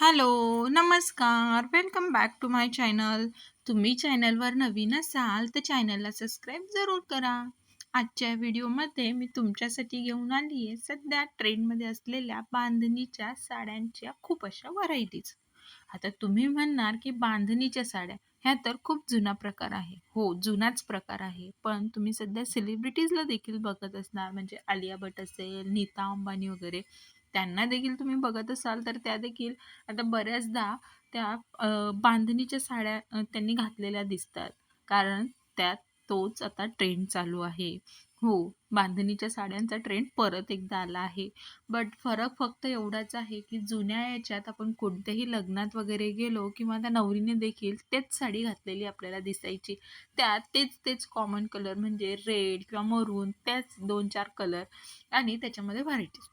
Hello नमस्कार. Welcome back to my channel. तुम्ही चॅनलवर नवीन असाल तर चॅनलला सबस्क्राईब जरूर करा. आजच्या व्हिडिओमध्ये मी तुमच्यासाठी घेऊन आली आहे सध्या ट्रेंडमध्ये असलेल्या बांधणीच्या साड्यांच्या खूप अशा व्हरायटीज. आता तुम्ही म्हणणार की बांधणीच्या साड्या ह्या तर खूप जुना प्रकार आहे. हो जुनाच प्रकार आहे. पण तुम्ही सध्या सेलिब्रिटीजला देखील बघत असणार. म्हणजे आलिया भट असेल नीता अंबानी वगैरे. त्यांना देखील तुम्ही बघत असाल तर त्या देखील आता बऱ्याचदा त्या बांधणीच्या साड्या त्यांनी घातलेल्या दिसतात. कारण त्यात तोच आता ट्रेंड चालू आहे. हो बांधणीच्या साड्यांचा ट्रेंड परत एकदा आला आहे. बट फरक फक्त एवढाच आहे की जुन्या याच्यात आपण कोणत्याही लग्नात वगैरे गेलो किंवा त्या नवरीने देखील तेच साडी घातलेली आपल्याला दिसायची. त्यात तेच तेच कॉमन कलर म्हणजे रेड किंवा मरून त्याच दोन चार कलर आणि त्याच्यामध्ये व्हरायटीज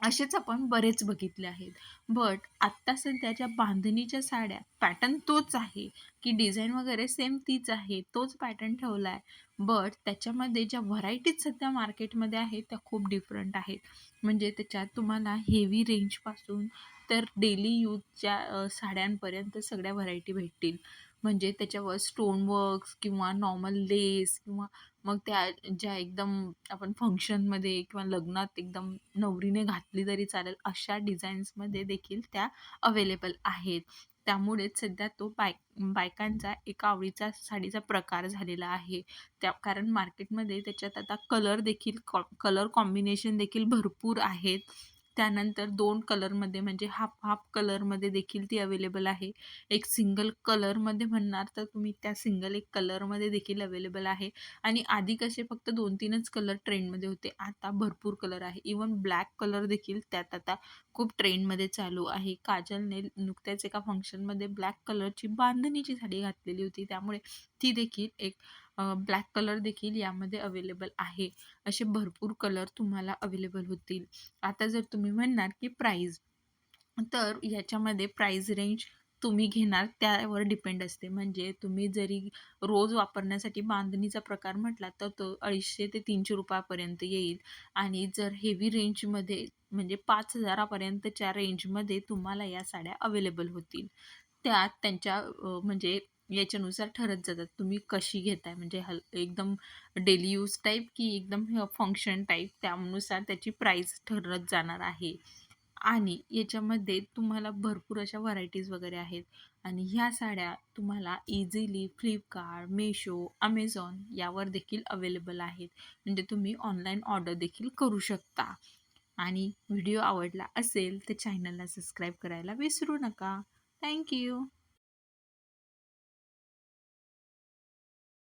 असेच आपण बरेच बघितले आहेत. बट आत्ता सध्याच्या बांधणीच्या साड्या पॅटर्न तोच आहे. की डिझाईन वगैरे सेम तीच आहे. तोच पॅटर्न ठेवला आहे. बट त्याच्यामध्ये ज्या व्हरायटीज सध्या मार्केटमध्ये आहेत त्या खूप डिफरंट आहेत. म्हणजे त्याच्यात तुम्हाला हेवी रेंजपासून तर डेली यूजच्या साड्यांपर्यंत सगळ्या व्हरायटी भेटतील. म्हणजे त्याच्यावर स्टोन वर्क्स किंवा नॉर्मल लेस किंवा मग त्या ज्या एकदम आपण फंक्शनमध्ये किंवा लग्नात एकदम नवरीने घातली तरी चालेल अशा डिझाईन्समध्ये देखील त्या अवेलेबल आहेत. त्यामुळेच सध्या तो बाय बायकांचा एका आवडीचा साडीचा प्रकार झालेला आहे. त्या कारण मार्केटमध्ये त्याच्यात आता कलर देखील कॉ कलर कॉम्बिनेशन देखील भरपूर आहेत. त्यानंतर दोन कलरमध्ये म्हणजे हाफ हाफ कलरमध्ये देखील ती अवेलेबल आहे. एक सिंगल कलरमध्ये म्हणणार तर तुम्ही त्या सिंगल एक कलरमध्ये देखील अवेलेबल आहे. आणि आधी कसे फक्त दोन तीनच कलर ट्रेंडमध्ये होते आता भरपूर कलर आहे. इवन ब्लॅक कलर देखील त्यात आता खूप ट्रेंडमध्ये चालू आहे. काजलने नुकत्याच एका फंक्शनमध्ये ब्लॅक कलरची बांधणीची साडी घातलेली होती. त्यामुळे ती देखील एक ब्लॅक कलर देखील यामध्ये अवेलेबल आहे. असे भरपूर कलर तुम्हाला अवेलेबल होतील. आता जर तुम्ही म्हणणार की प्राईज तर याच्यामध्ये प्राईज रेंज तुम्ही घेणार त्यावर डिपेंड असते. म्हणजे तुम्ही जरी रोज वापरण्यासाठी बांधणीचा प्रकार म्हटला तर तो अडीचशे ते तीनशे रुपयापर्यंत येईल. आणि जर हेवी रेंजमध्ये म्हणजे पाच हजारापर्यंतच्या रेंजमध्ये तुम्हाला या साड्या अवेलेबल होतील. त्यात त्यांच्या म्हणजे याच्यानुसार ठरत जातात. तुम्ही कशी घेताय? म्हणजे हल एकदम डेली यूज टाईप की एकदम फंक्शन टाईप त्यानुसार त्याची प्राईस ठरत जाणार आहे. आणि याच्यामध्ये तुम्हाला भरपूर अशा व्हरायटीज वगैरे आहेत. आणि ह्या साड्या तुम्हाला इझिली फ्लिपकार्ट मेशो अमेझॉन यावर देखील अवेलेबल आहेत. म्हणजे तुम्ही ऑनलाईन ऑर्डर देखील करू शकता. आणि व्हिडिओ आवडला असेल तर चॅनलला सबस्क्राईब करायला विसरू नका. थँक्यू